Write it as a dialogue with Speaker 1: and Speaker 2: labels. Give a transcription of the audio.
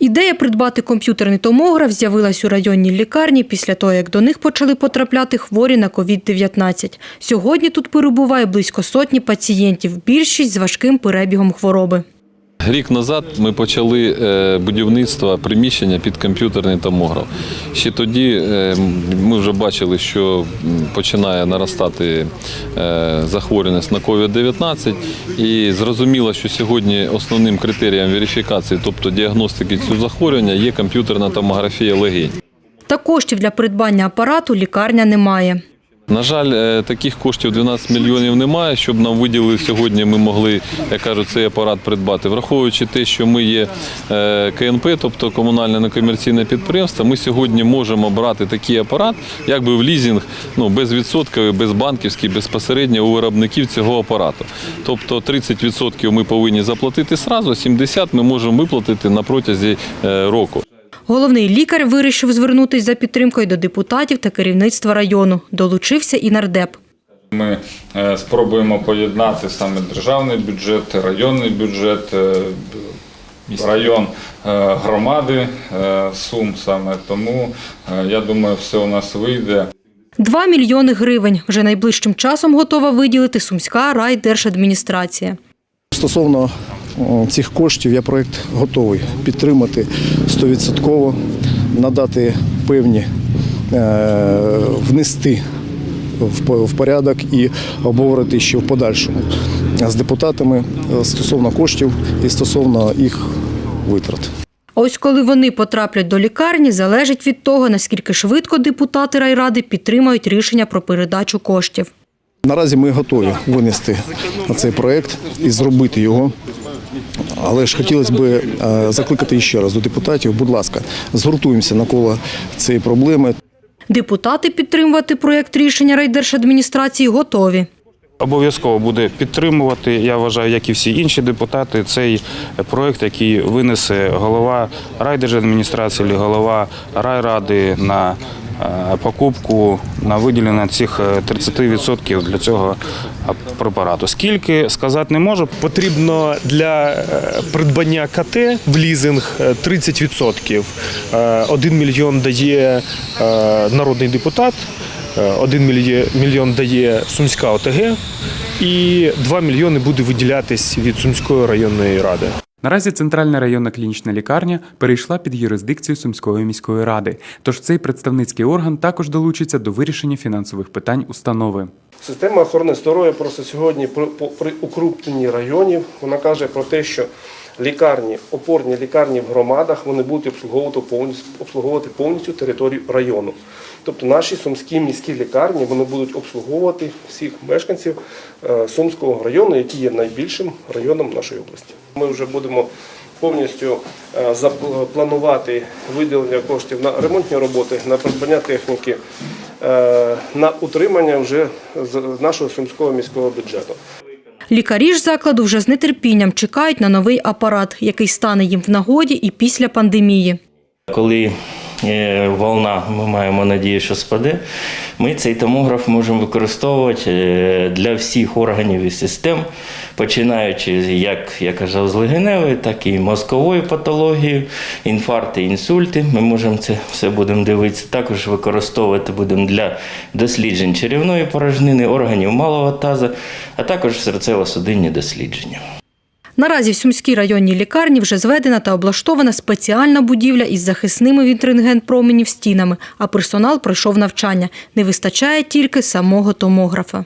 Speaker 1: Ідея придбати комп'ютерний томограф з'явилась у районній лікарні після того, як до них почали потрапляти хворі на COVID-19. Сьогодні тут перебуває близько сотні пацієнтів, більшість з важким перебігом хвороби.
Speaker 2: Рік назад ми почали е, будівництво приміщення під комп'ютерний томограф. Ще тоді е, ми вже бачили, що починає наростати е, захворюваність на COVID-19. І зрозуміло, що сьогодні основним критерієм верифікації, тобто діагностики цього захворювання, є комп'ютерна томографія легень.
Speaker 1: Та коштів для придбання апарату лікарня не має.
Speaker 2: На жаль, е, таких коштів 12 мільйонів немає, щоб нам виділили сьогодні. Ми могли, як кажуть, цей апарат придбати. Враховуючи те, що ми є е, КНП, тобто комунальне некомерційне підприємство, ми сьогодні можемо брати такий апарат, якби в лізинг, ну безвідсотковий, безбанківський, безпосередньо у виробників цього апарату. Тобто 30% ми повинні заплатити сразу, 70% ми можемо виплатити на протязі е, року.
Speaker 1: Головний лікар вирішив звернутися за підтримкою до депутатів та керівництва району. Долучився і нардеп.
Speaker 3: Ми е, спробуємо поєднати саме державний бюджет, районний бюджет, е, район е, громади Сум саме. Тому я думаю, все у нас вийде.
Speaker 1: Два мільйони гривень вже найближчим часом готова виділити Сумська райдержадміністрація.
Speaker 4: Стосовно цих коштів, я проєкт готовий підтримати 100%, надати певні, е, внести в порядок і обговорити ще в подальшому з депутатами е, стосовно коштів і стосовно їх витрат.
Speaker 1: А ось коли вони потраплять до лікарні, залежить від того, наскільки швидко депутати райради підтримають рішення про передачу коштів.
Speaker 4: Наразі ми готові винести цей проєкт і зробити його. Але ж хотілося б е, закликати ще раз до депутатів, будь ласка, згуртуємося навколо цієї проблеми.
Speaker 1: Депутати підтримувати проєкт рішення райдержадміністрації готові.
Speaker 5: Обов'язково буде підтримувати. Я вважаю, як і всі інші депутати, цей проект, який винесе голова райдержадміністрації, голова райради на покупку на виділення цих е, 30% для цього препарату. Скільки сказати не можу.
Speaker 6: Потрібно для е, придбання КТ в лізинг е, 30%. Е, 1 мільйон дає е, народний депутат, 1 мільйон дає Сумська ОТГ і 2 мільйони буде виділятись від Сумської районної ради.
Speaker 7: Наразі центральна районна клінічна лікарня перейшла під юрисдикцію Сумської міської ради, тож цей представницький орган також долучиться до вирішення фінансових питань установи.
Speaker 8: Система охорони здоров'я просто сьогодні при, укрупненні районів вона каже про те, що лікарні, опорні лікарні в громадах вони будуть обслуговувати повністю, обслуговувати повністю територію району. Тобто наші сумські міські лікарні вони будуть обслуговувати всіх мешканців е, Сумського району, який є найбільшим районом нашої області. Ми вже будемо повністю е, запланувати виділення коштів на ремонтні роботи, на придбання техніки, е, на утримання вже з нашого сумського міського бюджету.
Speaker 1: Лікарі ж закладу вже з нетерпінням чекають на новий апарат, який стане їм в нагоді і після пандемії.
Speaker 9: Коли волна, ми маємо надію, що спаде, ми цей томограф можемо використовувати е, для всіх органів і систем, починаючи, як я казав, з легеневої, так і мозкової патології, інфаркти, інсульти. Ми можемо це все будемо дивитися. Також використовувати будемо для досліджень черевної порожнини, органів малого таза, а також серцево-судинні дослідження.
Speaker 1: Наразі в Сумській районній лікарні вже зведена та облаштована спеціальна будівля із захисними від рентген-променів стінами, а персонал пройшов навчання. Не вистачає тільки самого томографа.